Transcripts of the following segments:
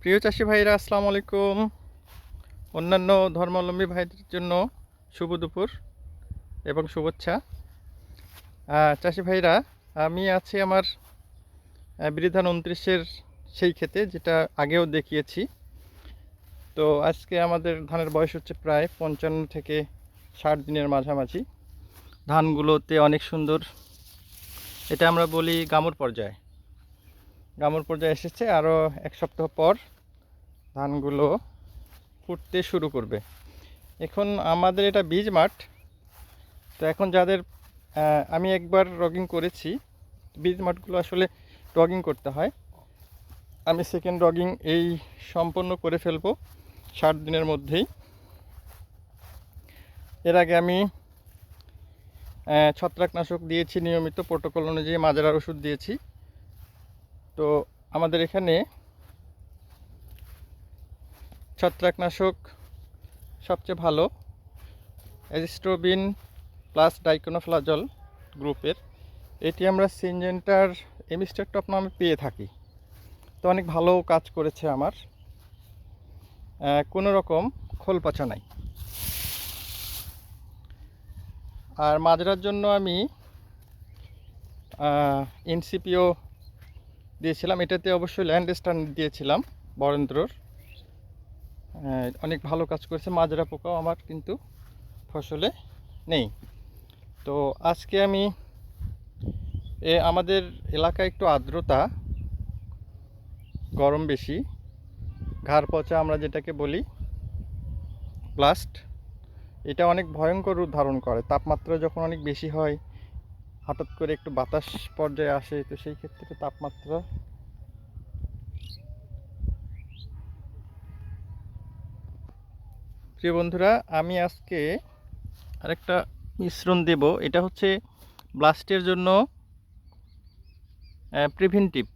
প্রিয় চাষি ভাইরা আসসালামু আলাইকুম। অন্যান্য ধর্মাবলম্বী ভাইদের জন্য শুভ দুপুর এবং শুভেচ্ছা। চাষি ভাইরা আমি আছি আমার আহ, বিরিধান উনত্রিশের সেই ক্ষেতে যেটা আগেও দেখিয়েছি। তো আজকে আমাদের ধানের বয়স হচ্ছে প্রায় পঞ্চান্ন থেকে ষাট দিনের মাঝামাঝি। ধানগুলোতে অনেক সুন্দর এটা আমরা বলি গামুর পর্যায়ে। গামুর পর্যায়ে এসেছে। আরও এক সপ্তাহ পর ধানগুলো ফুটতে শুরু করবে। এখন আমাদের এটা বীজ মাঠ। তো এখন যাদের আমি একবার রগিং করেছি, বীজ মাঠগুলো আসলে রগিং করতে হয়। আমি সেকেন্ড রগিং এই সম্পন্ন করে ফেলব ষাট দিনের মধ্যেই। এর আগে আমি ছত্রাকনাশক দিয়েছি নিয়মিত প্রোটোকল অনুযায়ী মাজারার ওষুধ দিয়েছি। তো আমাদের এখানে ছত্রাকনাশক সবচেয়ে ভালো। অ্যাজিস্ট্রোবিন প্লাস ডাইকোনোফ্লাজল গ্রুপের। এটি আমরা সিনজেন্টার এমিস্টার টপ নামে পেয়ে থাকি। তো অনেক ভালো কাজ করেছে আমার। কোনো রকম খোল পচা নাই। আর মাজরার জন্য আমি এনসিপিও দিয়েছিলাম। এটাতে অবশ্যই ল্যান্ড স্টান দিয়েছিলাম বরেন্দ্রর। অনেক ভালো কাজ করেছে, মাজরা পোকাও আমার কিন্তু ফসলে নেই। তো আজকে আমি, এ আমাদের এলাকায় একটু আর্দ্রতা, গরম বেশি, ঘাড় পচা আমরা যেটাকে বলি প্লাস্ট এটা অনেক ভয়ঙ্কর রূপ ধারণ করে। তাপমাত্রা যখন অনেক বেশি হয় হঠাৎ করে একটু বাতাস পর্যায়ে আসে, তো সেই ক্ষেত্রে তাপমাত্রা প্রিয় বন্ধুরা, আমি আজকে আরেকটা মিশ্রণ দেব। এটা হচ্ছে ব্লাস্টের জন্য প্রিভেন্টিভ।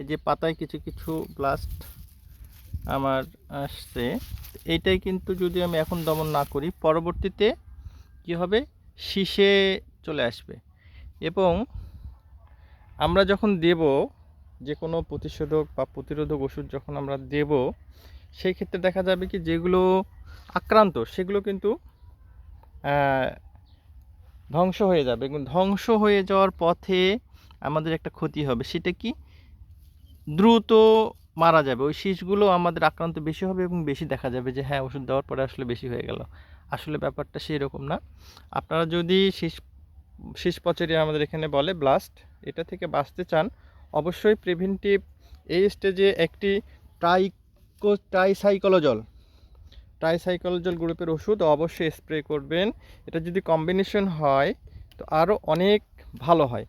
এই যে পাতায় কিছু কিছু ব্লাস্ট আমার আসছে। এইটাই কিন্তু যদি আমি এখন দমন না করি, পরবর্তীতে কি হবে? শীষে চলে আসবে। এবং আমরা যখন দেব যে কোনো প্রতিষেধক বা প্রতিরোধক ওষুধ যখন আমরা দেব, সেই ক্ষেত্রে দেখা যাবে কি যেগুলো আক্রান্ত, সেগুলো কিন্তু ধ্বংস হয়ে যাবে এবং ধ্বংস হয়ে যাওয়ার পথে আমাদের একটা ক্ষতি হবে। সেটা কি? দ্রুত মারা যাবে। ওই শীষগুলো আমাদের আক্রান্ত বেশি হবে এবং বেশি দেখা যাবে যে হ্যাঁ ওষুধ দেওয়ার পরে আসলে বেশি হয়ে গেল। আসলে ব্যাপারটা সেই রকম না। আপনারা যদি শীষ শীষ পচেরি আমাদের এখানে বলে ব্লাস্ট এটা থেকে বাঁচতে চান, অবশ্যই প্রিভেন্টিভ এই স্টেজে একটি ট্রাইকো ট্রাইসাইকোলোজল ট্রাইসাইকোলোজল গ্রুপের ওষুধ অবশ্যই স্প্রে করবেন। এটা যদি কম্বিনেশন হয়, তো আরও অনেক ভালো হয়।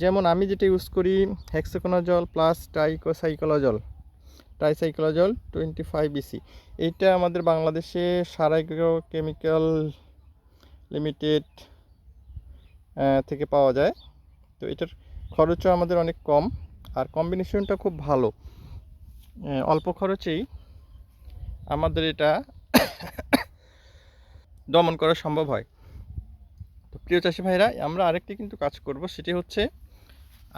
যেমন আমি যেটা ইউজ করি hexaconazole plus tricyclazole tricyclazole twenty five BC এইটা আমাদের বাংলাদেশে সারাইগ্রো কেমিক্যাল লিমিটেড থেকে পাওয়া যায়। তো এটার খরচও আমাদের অনেক কম আর কম্বিনেশনটা খুব ভালো। অল্প খরচেই আমাদের এটা দমন করা সম্ভব হয়। তো প্রিয় চাষি ভাইরা, আমরা আরেকটি কিন্তু কাজ করব, সেটি হচ্ছে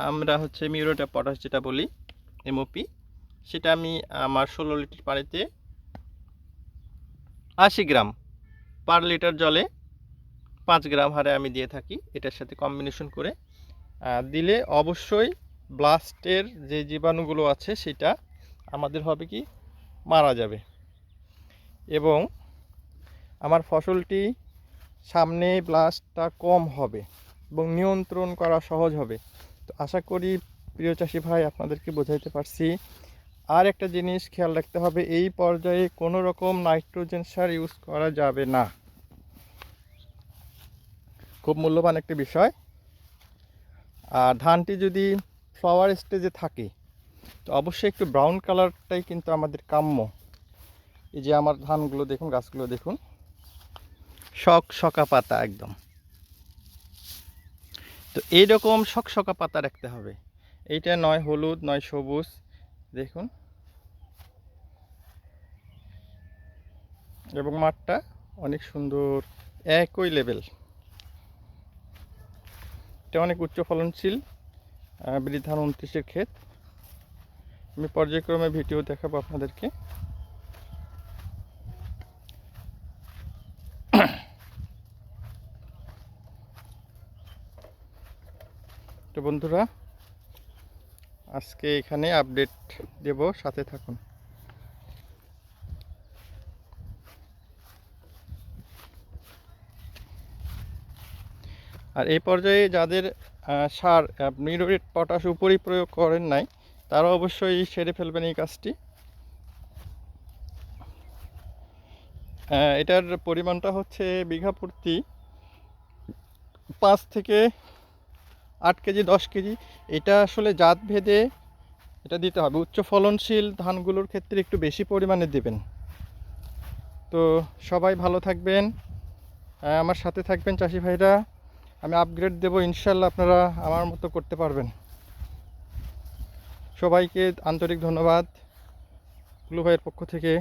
আমরা হচ্ছে মিউরোটা পটাশ যেটা বলি এমওপি সেটা আমি আমার ষোলো লিটার পানিতে আশি গ্রাম পার লিটার জলে পাঁচ গ্রাম হারে আমি দিয়ে থাকি এটার সাথে কম্বিনেশন করে। দিলে অবশ্যই ব্লাস্টের যে জীবাণুগুলো আছে সেটা আমাদের হবে কি? মারা যাবে। এবং আমার ফসলটি সামনে ব্লাস্টটা কম হবে এবং নিয়ন্ত্রণ করা সহজ হবে। তো আশা করি প্রিয় চাষি ভাই, আপনাদেরকে বোঝাইতে পারছি। আর একটা জিনিস খেয়াল রাখতে হবে, এই পর্যায়ে কোনো রকম নাইট্রোজেন সার ইউজ করা যাবে না। খুব মূল্যবান একটি বিষয়। আর ধানটি যদি ফ্লাওয়ার স্টেজে থাকে, তো অবশ্যই একটু ব্রাউন কালারটাই কিন্তু আমাদের কাম্য। এই যে আমার ধানগুলো দেখুন, গাছগুলো দেখুন। শক শকা পাতা একদম। তো এইরকম শক শকা পাতা রাখতে হবে। এইটা নয় হলুদ, নয় সবুজ, দেখুন। এবং মাঠটা অনেক সুন্দর, একই লেভেল এটা অনেক উচ্চ ফলনশীল আহ, বৃদ্ধান উনত্রিশের ক্ষেত। আমি পর্যায়ক্রমে ভিডিও দেখাবো আপনাদেরকে। তো বন্ধুরা আজকে এখানে আপডেট দেব সাথে থাকুন। আর এই পর্যায়ে যাদের সার মিরোরেট পটাশ উপরই প্রয়োগ করেন নাই, তারা অবশ্যই সেরে ফেলবেন এই কাজটি। এটার পরিমাণটা হচ্ছে বিঘা প্রতি পাঁচ থেকে আট কেজি, দশ কেজি। এটা আসলে জাত ভেদে এটা দিতে হবে। উচ্চ ফলনশীল ধানগুলোর ক্ষেত্রে একটু বেশি পরিমাণে দেবেন। তো সবাই ভালো থাকবেন। আমার সাথে থাকবেন চাষি ভাইরা। আমি আপগ্রেড দেব ইনশাল্লাহ আপনারা আমার মতো করতে পারবেন। সবাইকে আন্তরিক ধন্যবাদ। কুলু ভাইয়ের পক্ষ থেকে।